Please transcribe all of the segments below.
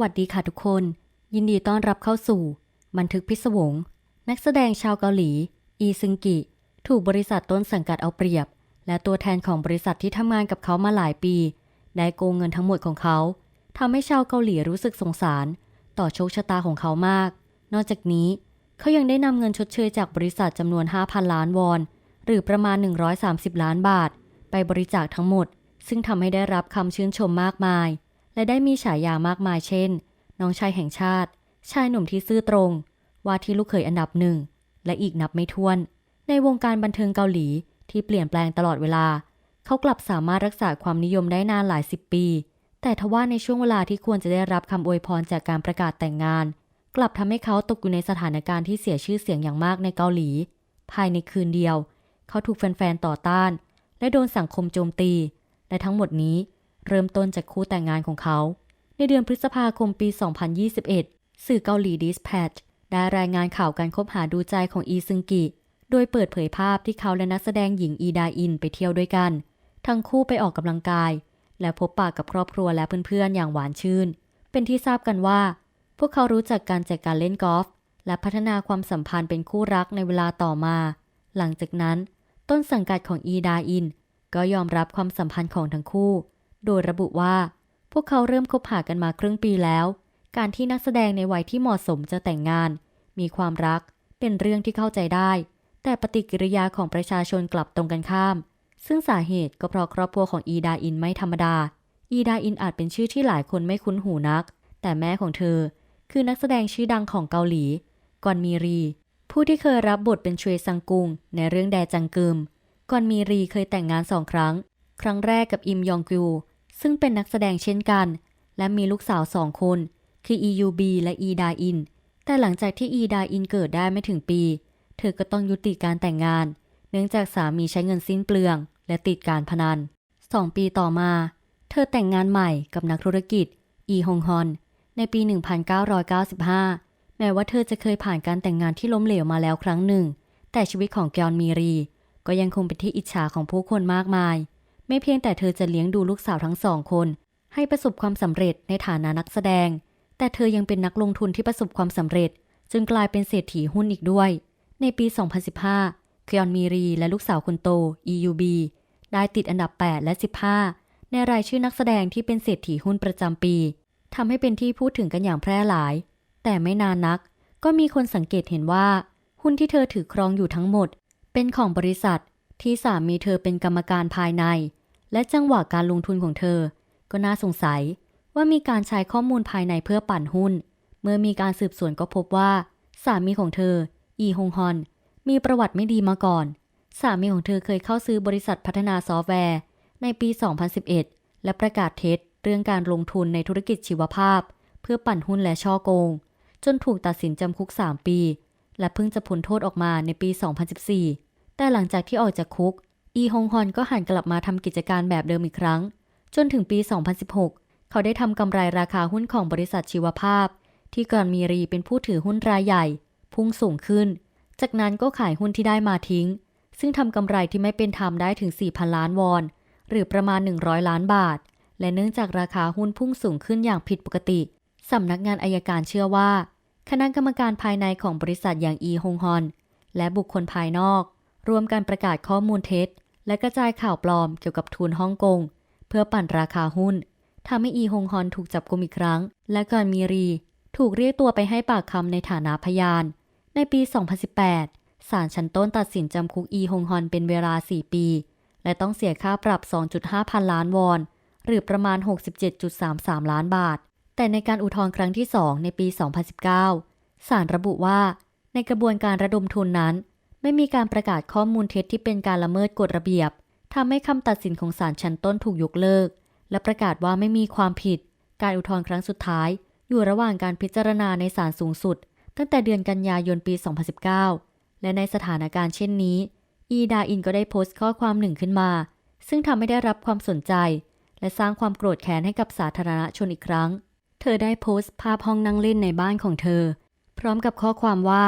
วัสดีค่ะทุกคน ยินดีต้อนรับเข้าสู่ บันทึกพิศวง นักแสดงชาวเกาหลี อีซึงกิ ถูกบริษัทต้นสังกัดเอาเปรียบ และตัวแทนของบริษัทที่ทำงานกับเขามาหลายปี ได้โกงเงินทั้งหมดของเขาทำให้ชาวเกาหลีรู้สึกสงสาร ต่อโชคชะตาของเขามาก นอกจากนี้เขายังได้นำเงินชดเชยจากบริษัทจำนวน 5,000 ล้านวอน หรือประมาณ 130 ล้านบาท ไปบริจาคทั้งหมด ซึ่งทำให้ได้รับคำชื่นชมมากมาย และได้มีฉายามากมายเช่น น้องชายแห่งชาติ ชายหนุ่มที่ซื่อตรง ว่าที่ลูกเขยอันดับหนึ่ง และอีกนับไม่ถ้วน ในวงการบันเทิงเกาหลีที่เปลี่ยนแปลงตลอดเวลา เขากลับสามารถรักษาความนิยมได้นานหลายสิบปี แต่ทว่าในช่วงเวลาที่ควรจะได้รับคำอวยพรจากการประกาศแต่งงาน กลับทำให้เขาตกอยู่ในสถานการณ์ที่เสียชื่อเสียงอย่างมากในเกาหลี ภายในคืนเดียว เขาถูกแฟนๆต่อต้าน และโดนสังคมโจมตี และทั้งหมดนี้ เริ่มต้นจากคู่แต่งงานของเขา ในเดือนพฤษภาคมปี 2021 สื่อเกาหลี Dispatch ได้รายงานข่าวการคบหาดูใจของอีซึงกิ โดยเปิดเผยภาพที่เขาและนักแสดงหญิงอีดาอินไปเที่ยวด้วยกัน ทั้งคู่ไปออกกำลังกาย และพบปะกับครอบครัวและเพื่อนๆ อย่างหวานชื่น เป็นที่ทราบกันว่า พวกเขารู้จักกันจากการเล่นกอล์ฟและพัฒนาความสัมพันธ์เป็นคู่รักในเวลาต่อมา หลังจากนั้น ต้นสังกัดของอีดาอิน ก็ยอมรับความสัมพันธ์ของทั้งคู่ โดยระบุว่า พวกเขาเริ่มคบหากันมาครึ่งปีแล้ว การที่นักแสดงในวัยที่เหมาะสมจะแต่งงาน มีความรัก เป็นเรื่องที่เข้าใจได้ แต่ปฏิกิริยาของประชาชนกลับตรงกันข้าม ซึ่งสาเหตุก็เพราะครอบครัวของอีดาอินไม่ธรรมดา อีดาอินอาจเป็นชื่อที่หลายคนไม่คุ้นหูนัก แต่แม่ของเธอ คือนักแสดงชื่อดังของเกาหลี กอนมีรี ผู้ที่เคยรับบทเป็นชวยซังกุงในเรื่องแดจังกึมกอนมีรีเคยแต่งงานสองครั้ง ครั้งแรกกับอิมยองกยู ซึ่งเป็นนักแสดงเช่นกัน และมีลูกสาวสองคน คืออียูบีและอีดาอิน แต่หลังจากที่อีดาอินเกิดได้ไม่ถึงปี เธอก็ต้องยุติการแต่งงาน เนื่องจากสามีใช้เงินสิ้นเปลือง และติดการพนันสองปีต่อมา เธอแต่งงานใหม่กับนักธุรกิจ อีฮงฮอน ในปี 1995 แม้ว่าเธอจะเคยผ่านการแต่งงานที่ล้มเหลวมาแล้วครั้งหนึ่ง แต่ชีวิตของกยอนมีรี ก็ยังคงเป็นที่อิจฉาของผู้คนมากมาย ไม่เพียงแต่เธอจะเลี้ยงดูลูกสาวทั้งสองคน ให้ประสบความสำเร็จในฐานะนักแสดง แต่เธอยังเป็นนักลงทุนที่ประสบความสำเร็จจนกลายเป็นเศรษฐีหุ้นอีกด้วย ในปี 2015 คยอนมีรีและลูกสาวคนโต EUB ได้ติดอันดับ 8 และ 15 ในรายชื่อนักแสดงที่เป็นเศรษฐีหุ้นประจำปีทำให้เป็นที่พูดถึงกันอย่างแพร่หลาย แต่ไม่นานนัก ก็มีคนสังเกตเห็นว่า หุ้นที่เธอถือครองอยู่ทั้งหมด เป็นของบริษัท ที่สามีเธอเป็นกรรมการภายใน และจังหวะการลงทุนของเธอ ก็น่าสงสัยว่ามีการใช้ข้อมูลภายในเพื่อปั่นหุ้น เมื่อมีการสืบสวนก็พบว่า สามีของเธอ อีฮงฮอน มีประวัติไม่ดีมาก่อน สามีของเธอเคยเข้าซื้อบริษัทพัฒนาซอฟต์แวร์ ในปี 2011 และประกาศเท็จเรื่องการลงทุนในธุรกิจชีวภาพ เพื่อปั่นหุ้นและช่อโกง จนถูกตัดสินจำคุก 3 ปี และเพิ่งจะพ้นโทษออกมาในปี 2014 แต่หลังจากที่ออกจากคุก อีฮงฮอนก็หันกลับมาทำกิจการแบบเดิมอีกครั้ง จนถึงปี 2016 เขาได้ทำกำไรราคาหุ้นของบริษัทชีวภาพ ที่ก่อนมีรีเป็นผู้ถือหุ้นรายใหญ่ พุ่งสูงขึ้น จากนั้นก็ขายหุ้นที่ได้มาทิ้ง ซึ่งทำกำไรที่ไม่เป็นธรรมได้ถึง 4,000 ล้านวอน หรือประมาณ 100 ล้านบาท และเนื่องจากราคาหุ้นพุ่งสูงขึ้นอย่างผิดปกติสำนักงานอายการเชื่อว่า คณะกรรมการภายในของบริษัทอย่างอีฮงฮอน และบุคคลภายนอก รวมกันประกาศข้อมูลเท็จ และกระจายข่าวปลอมเกี่ยวกับทุนฮ่องกง เพื่อปั่นราคาหุ้นทำให้อีฮงฮอนถูกจับกุมอีกครั้ง และก่อนมีรี ถูกเรียกตัวไปให้ปากคำในฐานะพยาน ในปี 2018 ศาลชั้นต้นตัดสินจำคุกอีฮงฮอนเป็นเวลา 4 ปี และต้องเสียค่าปรับ 2.5 พันล้านวอน หรือประมาณ 67.33 ล้านบาท แต่ในการอุทธรณ์ครั้งที่ 2 ในปี 2019 ศาลระบุว่า ในกระบวนการระดมทุนนั้น ไม่มีการประกาศข้อมูลเท็จที่เป็นการละเมิดกฎระเบียบทำให้คำตัดสินของศาลชั้นต้นถูกยกเลิก และประกาศว่าไม่มีความผิด การอุทธรณ์ครั้งสุดท้าย อยู่ระหว่างการพิจารณาในศาลสูงสุด ตั้งแต่เดือนกันยายนปี 2019 และในสถานการณ์เช่นนี้ อีดาอินก็ได้โพสต์ข้อความหนึ่งขึ้นมา ซึ่งทำให้ได้รับความสนใจ และสร้างความโกรธแค้นให้กับสาธารณชนอีกครั้ง เธอได้โพสต์ภาพห้องนั่งเล่นในบ้านของเธอ พร้อมกับข้อความว่า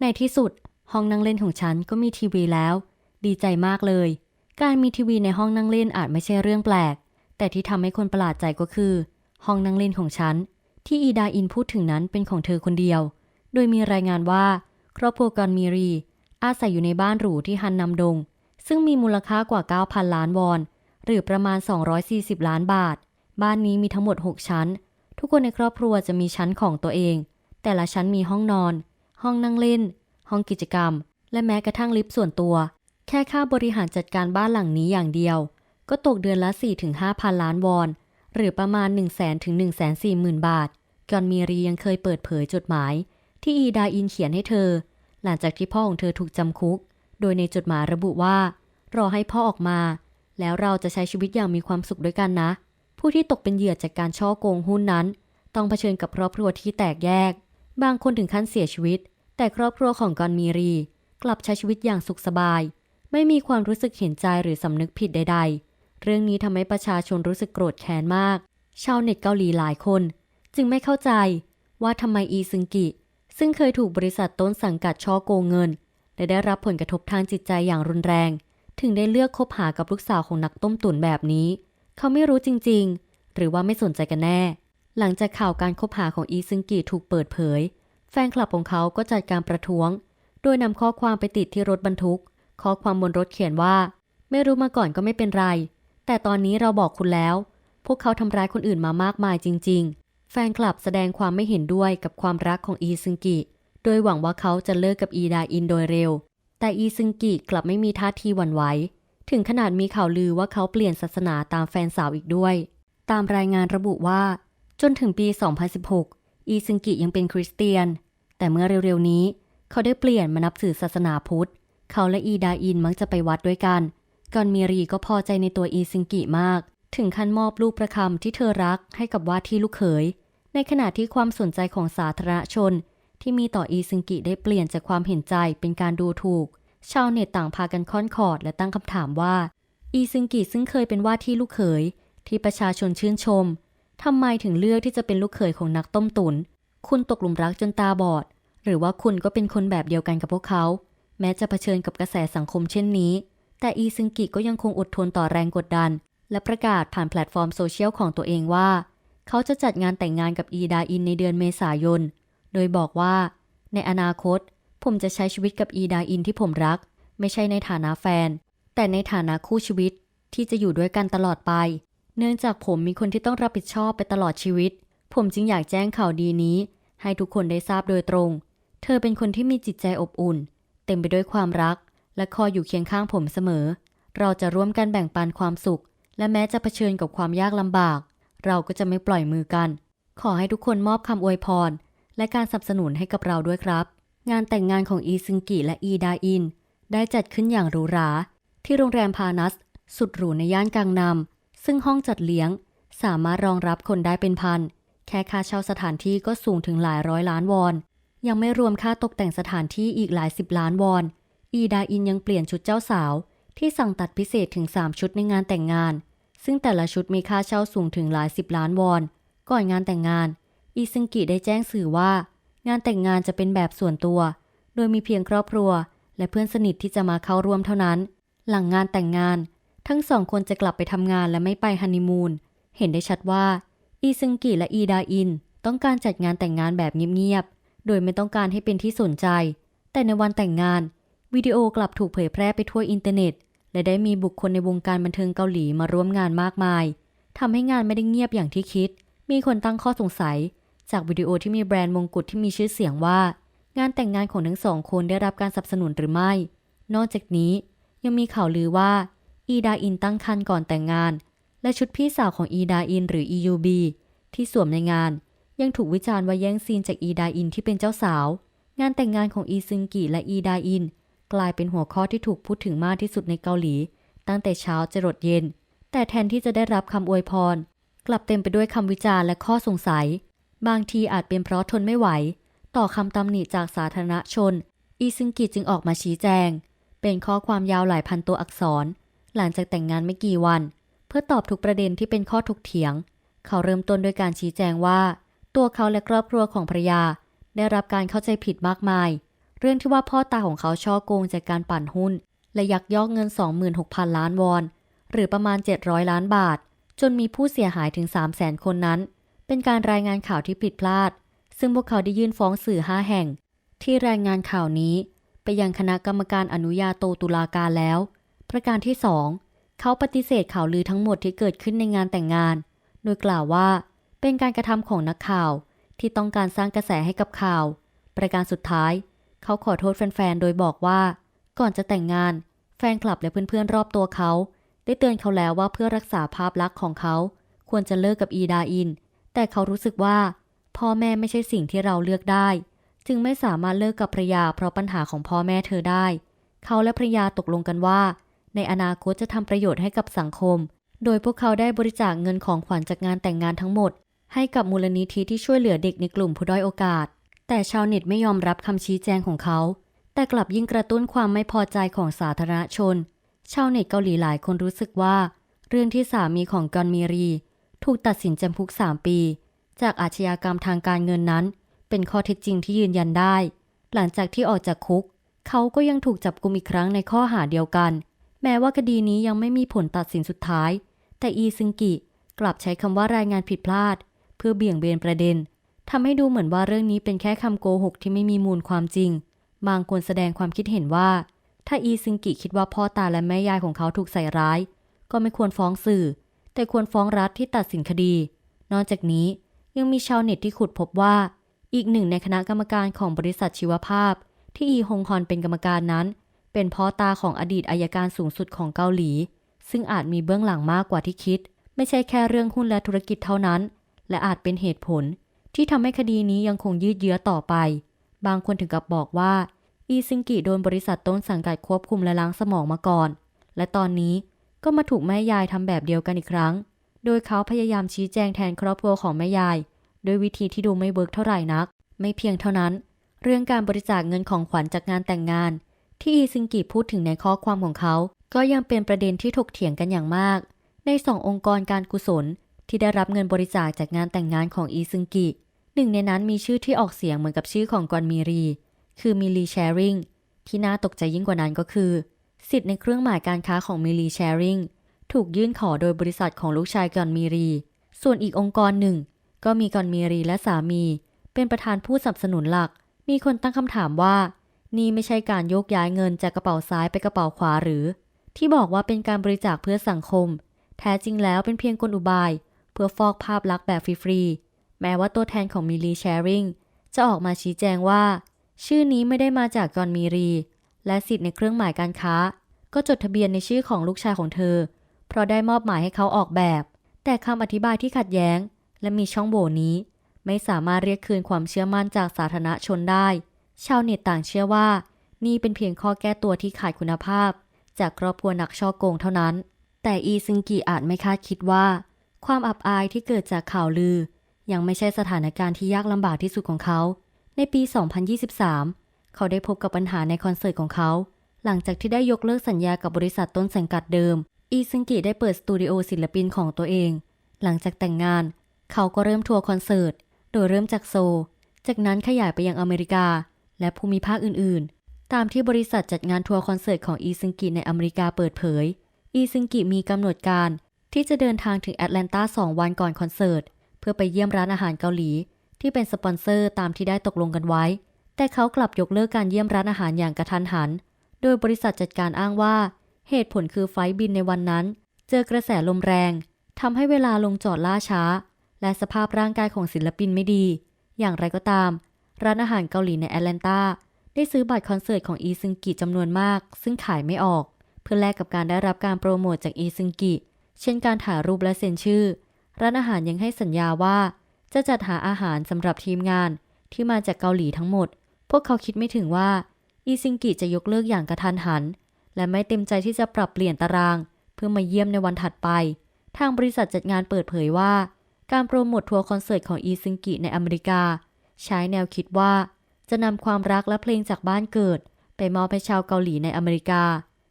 ในที่สุด ห้องนั่งเล่นของฉันก็มีทีวีแล้ว ดีใจมากเลย การมีทีวีในห้องนั่งเล่นอาจไม่ใช่เรื่องแปลก แต่ที่ทำให้คนประหลาดใจก็คือ ห้องนั่งเล่นของฉัน ที่อีดาอินพูดถึงนั้นเป็นของเธอคนเดียว โดยมีรายงานว่า ครอบครัวกอนมีรี อาศัยอยู่ในบ้านหรูที่ฮันนำดง ซึ่งมีมูลค่ากว่า 9,000 ล้านวอน หรือประมาณ 240 ล้านบาท บ้านนี้มีทั้งหมด 6 ชั้น ทุกคนในครอบครัวจะมีชั้นของตัวเอง แต่ละชั้นมีห้องนอน ห้องนั่งเล่น ห้องกิจกรรม และแม้กระทั่งลิฟต์ส่วนตัว แค่ค่าบริหารจัดการบ้านหลังนี้อย่างเดียว ก็ตกเดือนละ 4-5,000 ล้านวอน หรือประมาณ 1 0 0 0 0 0ถึง1 4 0 0 0 0 บาท กอนมีรียังเคยเปิดเผยจดหมาย ที่อีดาอินเขียนให้เธอ หลังจากที่พ่อของเธอถูกจำคุก โดยในจดหมายระบุว่า รอให้พ่อออกมา แล้วเราจะใช้ชีวิตอย่างมีความสุขด้วยกันนะ ผู้ที่ตกเป็นเหยื่อจากการช่อโกงหุ้นนั้น ต้องเผชิญกับครอบครัวที่แตกแยก บางคนถึงขั้นเสียชีวิต แต่ครอบครัวของกอนมีรี กลับใช้ชีวิตอย่างสุขสบาย ไม่มีความรู้สึกเห็นใจหรือสำนึกผิดใด ๆ เรื่องนี้ทำให้ประชาชนรู้สึกโกรธแค้นมาก ชาวเน็ตเกาหลีหลายคน จึงไม่เข้าใจว่าทำไมอีซึงกิ ซึ่งเคยถูกบริษัทต้นสังกัดช่อโกงเงิน และได้รับผลกระทบทางจิตใจอย่างรุนแรง ถึงได้เลือกคบหากับลูกสาวของนักต้มตุ๋นแบบนี้ เขาไม่รู้จริง ๆ หรือว่าไม่สนใจกันแน่ หลังจากข่าวการคบหาของอีซึงกิถูกเปิดเผย แฟนคลับของเขาก็จัดการประท้วง โดยนำข้อความไปติดที่รถบรรทุก ข้อความบนรถเขียนว่า ไม่รู้มาก่อนก็ไม่เป็นไร แต่ตอนนี้เราบอกคุณแล้ว พวกเขาทำร้ายคนอื่นมามากมายจริง ๆ แฟนคลับแสดงความไม่เห็นด้วยกับความรักของอีซึงกิ โดยหวังว่าเขาจะเลิกกับอีดาอินโดยเร็ว แต่อีซึงกิกลับไม่มีท่าทีหวั่นไหว ถึงขนาดมีข่าวลือว่าเขาเปลี่ยนศาสนาตามแฟนสาวอีกด้วย ตามรายงานระบุว่า จนถึงปี 2016 อีซึงกิยังเป็นคริสเตียน แต่เมื่อเร็วๆนี้ เขาได้เปลี่ยนมานับถือศาสนาพุทธ เขาและอีดาอินมักจะไปวัดด้วยกันกอนมีรีก็พอใจในตัวอีซึงกิมาก ถึงขั้นมอบลูกประคำที่เธอรักให้กับว่าที่ลูกเขย ในขณะที่ความสนใจของสาธารณชน ที่มีต่ออีซึงกิได้เปลี่ยนจากความเห็นใจเป็นการดูถูก ชาวเน็ตต่างพากันค้อนขอดและตั้งคำถามว่า อีซึงกิซึ่งเคยเป็นว่าที่ลูกเขย ที่ประชาชนชื่นชม ทำไมถึงเลือกที่จะเป็นลูกเขยของนักต้มตุน คุณตกหลุมรักจนตาบอด หรือว่าคุณก็เป็นคนแบบเดียวกันกับพวกเขา แม้จะเผชิญกับกระแสสังคมเช่นนี้ แต่อีซึงกิก็ยังคงอดทนต่อแรงกดดัน และประกาศผ่านแพลตฟอร์มโซเชียลของตัวเองว่า เขาจะจัดงานแต่งงานกับอีดาอินในเดือนเมษายน โดยบอกว่า ในอนาคต ผมจะใช้ชีวิตกับอีดาอินที่ผมรัก ไม่ใช่ในฐานะแฟน แต่ในฐานะคู่ชีวิตที่จะอยู่ด้วยกันตลอดไป เนื่องจากผมมีคนที่ต้องรับผิดชอบไปตลอดชีวิต ผมจึงอยากแจ้งข่าวดีนี้ ให้ทุกคนได้ทราบโดยตรง เธอเป็นคนที่มีจิตใจอบอุ่น เต็มไปด้วยความรัก และคอยอยู่เคียงข้างผมเสมอ เราจะร่วมกันแบ่งปันความสุข และแม้จะเผชิญกับความยากลำบาก เราก็จะไม่ปล่อยมือกัน ขอให้ทุกคนมอบคำอวยพร และการสนับสนุนให้กับเราด้วยครับ งานแต่งงานของอีซึงกิและอีดาอิน ได้จัดขึ้นอย่างหรูหราที่โรงแรมพานัส สุดหรูในย่านกังนำ ซึ่งห้องจัดเลี้ยงสามารถรองรับคนได้เป็นพัน แค่ค่าเช่าสถานที่ก็สูงถึงหลายร้อยล้านวอน ยังไม่รวมค่าตกแต่งสถานที่อีกหลายสิบล้านวอน อีดาอินยังเปลี่ยนชุดเจ้าสาว ที่สั่งตัดพิเศษถึง 3 ชุดในงานแต่งงาน ซึ่งแต่ละชุดมีค่าเช่าสูงถึงหลายสิบล้านวอน ก่อนงานแต่งงาน อีซึงกิได้แจ้งสื่อว่า งานแต่งงานจะเป็นแบบส่วนตัว โดยมีเพียงครอบครัว และเพื่อนสนิทที่จะมาเข้าร่วมเท่านั้น หลังงานแต่งงาน ทั้งสองคนจะกลับไปทำงานและไม่ไปฮันนีมูน เห็นได้ชัดว่า อีซึงกิและอีดาอิน ต้องการจัดงานแต่งงานแบบเงียบๆ โดยไม่ต้องการให้เป็นที่สนใจ แต่ในวันแต่งงาน วิดีโอกลับถูกเผยแพร่ไปทั่วอินเทอร์เน็ต และได้มีบุคคลในวงการบันเทิงเกาหลีมาร่วมงานมากมายทำให้งานไม่ได้เงียบอย่างที่คิด มีคนตั้งข้อสงสัย จากวิดีโอที่มีแบรนด์มงกุฎที่มีชื่อเสียงว่า งานแต่งงานของทั้งสองคนได้รับการสนับสนุนหรือไม่ นอกจากนี้ยังมีข่าวลือว่า อีดาอินตั้งครรภ์ก่อนแต่งงาน และชุดพี่สาวของอีดาอินหรือ EUB ที่สวมในงาน ยังถูกวิจารณ์ว่าแย่งซีนจากอีดาอินที่เป็นเจ้าสาว งานแต่งงานของอีซึงกิและอีดาอิน กลายเป็นหัวข้อที่ถูกพูดถึงมากที่สุดในเกาหลี ตั้งแต่เช้าจรดเย็น แต่แทนที่จะได้รับคำอวยพร กลับเต็มไปด้วยคำวิจารณ์และข้อสงสัย บางทีอาจเป็นเพราะทนไม่ไหว ต่อคำตำหนิจากสาธารณชน อีซึงกิจึงออกมาชี้แจง เป็นข้อความยาวหลายพันตัวอักษร หลังจากแต่งงานไม่กี่วัน เพื่อตอบทุกประเด็นที่เป็นข้อถกเถียง เขาเริ่มต้นด้วยการชี้แจงว่า ตัวเขาและครอบครัวของภรยา ได้รับการเข้าใจผิดมากมาย เรื่องที่ว่าพ่อตาของเขาช่อโกงจากการปั่นหุ้น และยักยอกเงิน 26,000 ล้านวอน หรือประมาณ 700 ล้านบาท จนมีผู้เสียหายถึง 300,000 คนนั้น เป็นการรายงานข่าวที่ผิดพลาด ซึ่งพวกเขาได้ยื่นฟ้องสื่อห้าแห่ง ที่รายงานข่าวนี้ ไปยังคณะกรรมการอนุญาโตตุลาการแล้ว ประการที่สองเขาปฏิเสธข่าวลือทั้งหมดที่เกิดขึ้นในงานแต่งงาน โดยกล่าวว่าเป็นการกระทำของนักข่าวที่ต้องการสร้างกระแสให้กับข่าว ประการสุดท้าย เขาขอโทษแฟนๆ โดยบอกว่า ก่อนจะแต่งงาน แฟนคลับและเพื่อนๆ รอบตัวเขา ได้เตือนเขาแล้วว่าเพื่อรักษาภาพลักษณ์ของเขา ควรจะเลิกกับอีดาอิน แต่เขารู้สึกว่า พ่อแม่ไม่ใช่สิ่งที่เราเลือกได้ จึงไม่สามารถเลิกกับภรยาเพราะปัญหาของพ่อแม่เธอได้ เขาและภรยาตกลงกันว่า ในอนาคตจะทำประโยชน์ให้กับสังคม โดยพวกเขาได้บริจาคเงินของขวัญจากงานแต่งงานทั้งหมด ให้กับมูลนิธิที่ช่วยเหลือเด็กในกลุ่มผู้ด้อยโอกาส แต่ชาวเน็ตไม่ยอมรับคำชี้แจงของเขา แต่กลับยิ่งกระตุ้นความไม่พอใจของสาธารณชน ชาวเน็ตเกาหลีหลายคนรู้สึกว่า เรื่องที่สามีของกอนมีรี ถูกตัดสินจำคุก 3 ปี จากอาชญากรรมทางการเงินนั้น เป็นข้อเท็จจริงที่ยืนยันได้ หลังจากที่ออกจากคุก เขาก็ยังถูกจับกุมอีกครั้งในข้อหาเดียวกัน แม้ว่าคดีนี้ยังไม่มีผลตัดสินสุดท้าย แต่อีซึงกิกลับใช้คำว่ารายงานผิดพลาด เพื่อเบี่ยงเบนประเด็นทำให้ดูเหมือนว่าเรื่องนี้เป็นแค่คำโกหกที่ไม่มีมูลความจริง บางคนแสดงความคิดเห็นว่า ถ้าอีซึงกิคิดว่าพ่อตาและแม่ยายของเขาถูกใส่ร้าย ก็ไม่ควรฟ้องสื่อ แต่ควรฟ้องรัฐที่ตัดสินคดี นอกจากนี้ยังมีชาวเน็ตที่ขุดพบว่า อีกหนึ่งในคณะกรรมการของบริษัทชีวภาพ ที่อีฮงฮอนเป็นกรรมการนั้น เป็นพ่อตาของอดีตอายการสูงสุดของเกาหลี ซึ่งอาจมีเบื้องหลังมากกว่าที่คิด ไม่ใช่แค่เรื่องหุ้นและธุรกิจเท่านั้น และอาจเป็นเหตุผล ที่ทำให้คดีนี้ยังคงยืดเยื้อต่อไป บางคนถึงกับบอกว่า อีซิงกิโดนบริษัทต้นสังกัดควบคุมและล้างสมองมาก่อน และตอนนี้ก็มาถูกแม่ยายทำแบบเดียวกันอีกครั้ง โดยเขาพยายามชี้แจงแทนครอบครัวของแม่ยายโดยวิธีที่ดูไม่เวิร์กเท่าไหร่นัก ไม่เพียงเท่านั้น เรื่องการบริจาคเงินของขวัญจากงานแต่งงาน ที่อีซิงกิพูดถึงในข้อความของเขา ก็ยังเป็นประเด็นที่ถกเถียงกันอย่างมาก ในสององค์กรการกุศล ที่ได้รับเงินบริจาคจากงานแต่งงานของอีซึงกิหนึ่งในนั้นมีชื่อที่ออกเสียงเหมือนกับชื่อของกอนมีรี คือมิลีแชร์ริงที่น่าตกใจยิ่งกว่านั้นก็คือ สิทธิ์ในเครื่องหมายการค้าของมิลีแชร์ริงถูกยื่นขอโดยบริษัทของลูกชายกอนมีรี ส่วนอีกองค์กรหนึ่ง ก็มีกอนมีรีและสามี เป็นประธานผู้สนับสนุนหลัก มีคนตั้งคำถามว่า นี่ไม่ใช่การโยกย้ายเงินจากกระเป๋าซ้ายไปกระเป๋าขวาหรือ ที่บอกว่าเป็นการบริจาคเพื่อสังคม แท้จริงแล้วเป็นเพียงกลอุบาย เพื่อฟอกภาพลักษณ์แบบฟรีๆ แม้ว่าตัวแทนของมิลีแชร์ริงจะออกมาชี้แจงว่า ชื่อนี้ไม่ได้มาจากกอนมีรี และสิทธิ์ในเครื่องหมายการค้า ก็จดทะเบียนในชื่อของลูกชายของเธอ เพราะได้มอบหมายให้เขาออกแบบ แต่คำอธิบายที่ขัดแย้ง และมีช่องโหว่นี้ ไม่สามารถเรียกคืนความเชื่อมั่นจากสาธารณชนได้ ชาวเน็ตต่างเชื่อว่า นี่เป็นเพียงข้อแก้ตัวที่ขาดคุณภาพ จากครอบครัวนักช่อโกงเท่านั้น แต่อีซึงกิอาจไม่คาดคิดว่า ความอับอายที่เกิดจากข่าวลือ ยังไม่ใช่สถานการณ์ที่ยากลำบากที่สุดของเขา ในปี 2023 เขาได้พบกับปัญหาในคอนเสิร์ตของเขา หลังจากที่ได้ยกเลิกสัญญากับบริษัทต้นสังกัดเดิม อีซึงกิได้เปิดสตูดิโอศิลปินของตัวเอง หลังจากแต่งงาน เขาก็เริ่มทัวร์คอนเสิร์ต โดยเริ่มจากโซ จากนั้นขยายไปยังอเมริกา และภูมิภาคอื่นๆ ตามที่บริษัทจัดงานทัวร์คอนเสิร์ตของอีซึงกิในอเมริกาเปิดเผย อีซึงกิมีกำหนดการที่จะเดินทางถึงแอตแลนตา2วันก่อนคอนเสิร์ต เพื่อไปเยี่ยมร้านอาหารเกาหลี ที่เป็นสปอนเซอร์ตามที่ได้ตกลงกันไว้ แต่เขากลับยกเลิกการเยี่ยมร้านอาหารอย่างกระทันหัน โดยบริษัทจัดการอ้างว่า เหตุผลคือไฟบินในวันนั้น เจอกระแสลมแรงทำให้เวลาลงจอดล่าช้า และสภาพร่างกายของศิลปินไม่ดี อย่างไรก็ตาม ร้านอาหารเกาหลีในแอตแลนตาได้ซื้อบัตรคอนเสิร์ตของอีซึงกิจำนวนมาก ซึ่งขายไม่ออก เพื่อแลกกับการได้รับการโปรโมทจากอีซึงกิ เช่นการถ่ายรูปและเซ็นชื่อ ร้านอาหารยังให้สัญญาว่า จะจัดหาอาหารสำหรับทีมงานที่มาจากเกาหลีทั้งหมด พวกเขาคิดไม่ถึงว่า อีซิงกิจะยกเลิกอย่างกระทันหัน และไม่เต็มใจที่จะปรับเปลี่ยนตาราง เพื่อมาเยี่ยมในวันถัดไป ทางบริษัทจัดงานเปิดเผยว่า การโปรโมททัวร์คอนเสิร์ตของอีซิงกิในอเมริกา ใช้แนวคิดว่า จะนำความรักและเพลงจากบ้านเกิด ไปมอบให้ชาวเกาหลีในอเมริกา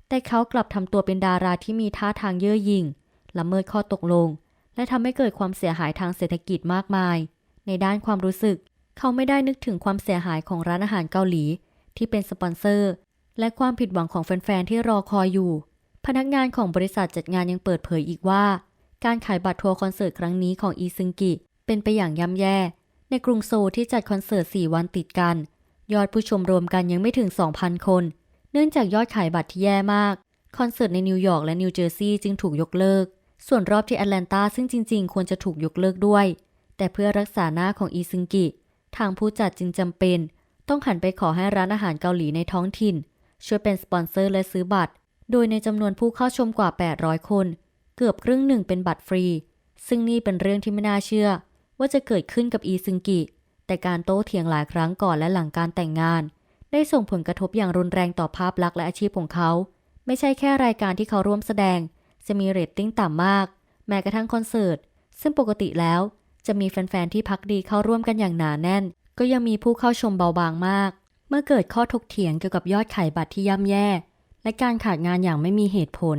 แต่เขากลับทำตัวเป็นดาราที่มีท่าทางเย่อหยิ่งละเมิดข้อตกลง และทำให้เกิดความเสียหายทางเศรษฐกิจมากมาย ในด้านความรู้สึก เขาไม่ได้นึกถึงความเสียหายของร้านอาหารเกาหลี ที่เป็นสปอนเซอร์ และความผิดหวังของแฟนๆที่รอคอยอยู่ พนักงานของบริษัทจัดงานยังเปิดเผยอีกว่า การขายบัตรทัวร์คอนเสิร์ตครั้งนี้ของอีซึงกิเป็นไปอย่างย่ำแย่ ในกรุงโซลที่จัดคอนเสิร์ต 4 วันติดกัน ยอดผู้ชมรวมกันยังไม่ถึง 2,000 คน เนื่องจากยอดขายบัตรที่แย่มาก คอนเสิร์ตในนิวยอร์กและนิวเจอร์ซีย์จึงถูกยกเลิก ส่วนรอบที่แอตแลนตาซึ่งจริง ๆ ควรจะถูกยกเลิกด้วย แต่เพื่อรักษาหน้าของอีซึงกิ ทางผู้จัดจึงจำเป็น ต้องหันไปขอให้ร้านอาหารเกาหลีในท้องถิ่น ช่วยเป็นสปอนเซอร์และซื้อบัตร โดยในจำนวนผู้เข้าชมกว่า 800 คน เกือบครึ่งหนึ่งเป็นบัตรฟรี ซึ่งนี่เป็นเรื่องที่ไม่น่าเชื่อ ว่าจะเกิดขึ้นกับอีซึงกิ แต่การโต้เถียงหลายครั้งก่อนและหลังการแต่งงาน ได้ส่งผลกระทบอย่างรุนแรงต่อภาพลักษณ์และอาชีพของเขา ไม่ใช่แค่รายการที่เขาร่วมแสดง จะมีเรตติ้งต่ำมาก แม้กระทั่งคอนเสิร์ต ซึ่งปกติแล้ว จะมีแฟนๆที่พักดีเข้าร่วมกันอย่างหนาแน่น ก็ยังมีผู้เข้าชมเบาบางมาก เมื่อเกิดข้อถกเถียงเกี่ยวกับยอดขายบัตรที่ย่ำแย่ และการขาดงานอย่างไม่มีเหตุผล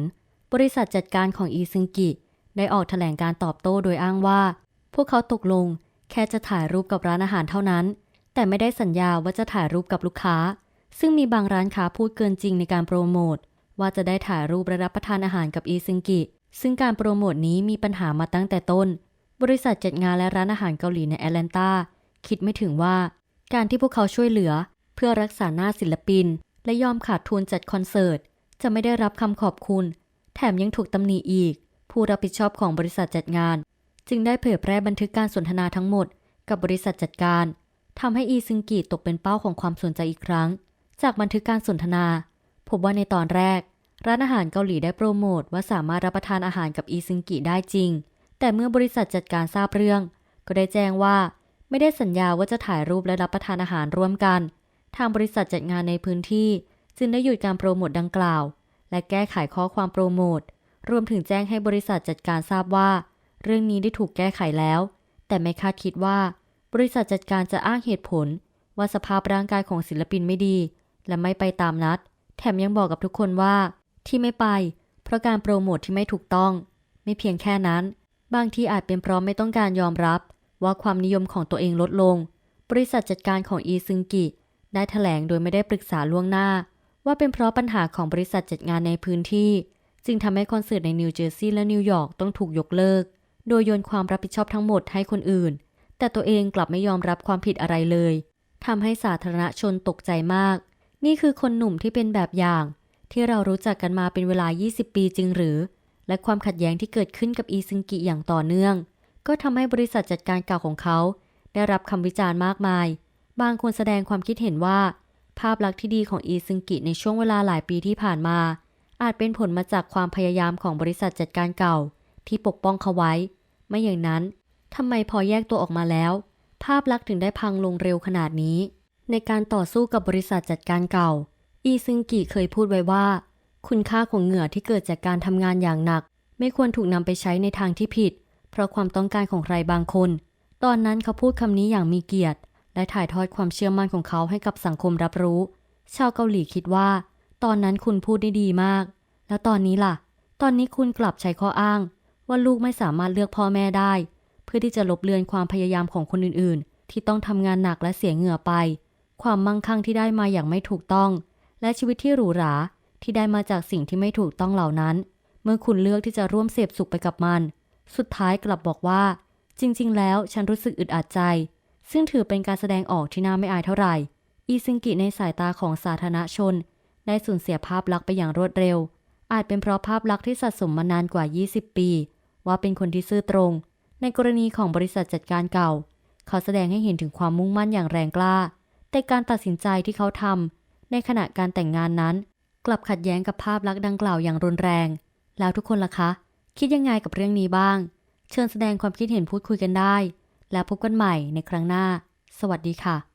บริษัทจัดการของอีซึงกิได้ออกแถลงการตอบโต้โดยอ้างว่า พวกเขาตกลงแค่จะถ่ายรูปกับร้านอาหารเท่านั้น แต่ไม่ได้สัญญาว่าจะถ่ายรูปกับลูกค้า ซึ่งมีบางร้านค้าพูดเกินจริงในการโปรโมทว่าจะได้ถ่ายรูปและรับประทานอาหารกับอีซึงกิ ซึ่งการโปรโมทนี้มีปัญหามาตั้งแต่ต้น บริษัทจัดงานและร้านอาหารเกาหลีในแอตแลนตาคิดไม่ถึงว่า การที่พวกเขาช่วยเหลือ เพื่อรักษาหน้าศิลปิน และยอมขาดทุนจัดคอนเสิร์ตจะไม่ได้รับคำขอบคุณ แถมยังถูกตำหนิอีก ผู้รับผิดชอบของบริษัทจัดงาน จึงได้เผยแพร่บันทึกการสนทนาทั้งหมด กับบริษัทจัดการทำให้อีซึงกิตกเป็นเป้าของความสนใจอีกครั้ง จากบันทึกการสนทนาพบว่าในตอนแรก ร้านอาหารเกาหลีได้โปรโมทว่าสามารถรับประทานอาหารกับอีซึงกิได้จริง แต่เมื่อบริษัทจัดการทราบเรื่อง ก็ได้แจ้งว่า ไม่ได้สัญญาว่าจะถ่ายรูปและรับประทานอาหารร่วมกัน ทางบริษัทจัดงานในพื้นที่ จึงได้หยุดการโปรโมทดังกล่าว และแก้ไขข้อความโปรโมทรวมถึงแจ้งให้บริษัทจัดการทราบว่า เรื่องนี้ได้ถูกแก้ไขแล้ว แต่ไม่คาดคิดว่า บริษัทจัดการจะอ้างเหตุผล ว่าสภาพร่างกายของศิลปินไม่ดี และไม่ไปตามนัด แถมยังบอกกับทุกคนว่า ที่ไม่ไป เพราะการโปรโมทที่ไม่ถูกต้อง ไม่เพียงแค่นั้น บางทีอาจเป็นเพราะไม่ต้องการยอมรับ ว่าความนิยมของตัวเองลดลง บริษัทจัดการของอีซึงกิได้แถลงโดยไม่ได้ปรึกษาล่วงหน้า ว่าเป็นเพราะปัญหาของบริษัทจัดงานในพื้นที่ จึงทำให้คอนเสิร์ตในนิวเจอร์ซีย์และนิวยอร์กต้องถูกยกเลิก โดยโยนความรับผิดชอบทั้งหมดให้คนอื่น แต่ตัวเองกลับไม่ยอมรับความผิดอะไรเลยทำให้สาธารณชนตกใจมาก นี่คือคนหนุ่มที่เป็นแบบอย่าง ที่เรารู้จักกันมาเป็นเวลา 20 ปีจริงหรือ และความขัดแย้งที่เกิดขึ้นกับอีซึงกิอย่างต่อเนื่อง ก็ทำให้บริษัทจัดการเก่าของเขา ได้รับคำวิจารณ์มากมาย บางคนแสดงความคิดเห็นว่า ภาพลักษณ์ที่ดีของอีซึงกิในช่วงเวลาหลายปีที่ผ่านมา อาจเป็นผลมาจากความพยายามของบริษัทจัดการเก่า ที่ปกป้องเขาไว้ ไม่อย่างนั้นทำไมพอแยกตัวออกมาแล้ว ภาพลักษณ์ถึงได้พังลงเร็วขนาดนี้ ในการต่อสู้กับบริษัทจัดการเก่า อีซึงกิเคยพูดไว้ว่า คุณค่าของเหงื่อที่เกิดจากการทำงานอย่างหนัก ไม่ควรถูกนำไปใช้ในทางที่ผิด เพราะความต้องการของใครบางคน ตอนนั้นเขาพูดคำนี้อย่างมีเกียรติ และถ่ายทอดความเชื่อมั่นของเขาให้กับสังคมรับรู้ ชาวเกาหลีคิดว่า ตอนนั้นคุณพูดได้ดีมาก แล้วตอนนี้ล่ะ ตอนนี้คุณกลับใช้ข้ออ้าง ว่าลูกไม่สามารถเลือกพ่อแม่ได้ เพื่อที่จะลบเลือนความพยายามของคนอื่นๆ ที่ต้องทำงานหนักและเสียเหงื่อไป ความมั่งคั่งที่ได้มาอย่างไม่ถูกต้อง และชีวิตที่หรูหราที่ได้มาจากสิ่งที่ไม่ถูกต้องเหล่านั้น เมื่อคุณเลือกที่จะร่วมเสพสุขไปกับมัน สุดท้ายกลับบอกว่า จริง ๆ แล้วฉันรู้สึกอึดอัดใจ ซึ่งถือเป็นการแสดงออกที่น่าไม่อายเท่าไหร่อีซึงกิในสายตาของสาธารณชน ได้สูญเสียภาพลักษณ์ไปอย่างรวดเร็ว อาจเป็นเพราะภาพลักษณ์ที่สะสมมานานกว่า 20 ปี ว่าเป็นคนที่ซื่อตรง ในกรณีของบริษัทจัดการเก่า เขาแสดงให้เห็นถึงความมุ่งมั่นอย่างแรงกล้า แต่การตัดสินใจที่เขาทำในขณะการแต่งงานนั้น กลับขัดแย้งกับภาพลักษณ์ดังกล่าวอย่างรุนแรง แล้วทุกคนล่ะคะ คิดยังไงกับเรื่องนี้บ้าง เชิญแสดงความคิดเห็นพูดคุยกันได้ แล้วพบกันใหม่ในครั้งหน้า สวัสดีค่ะ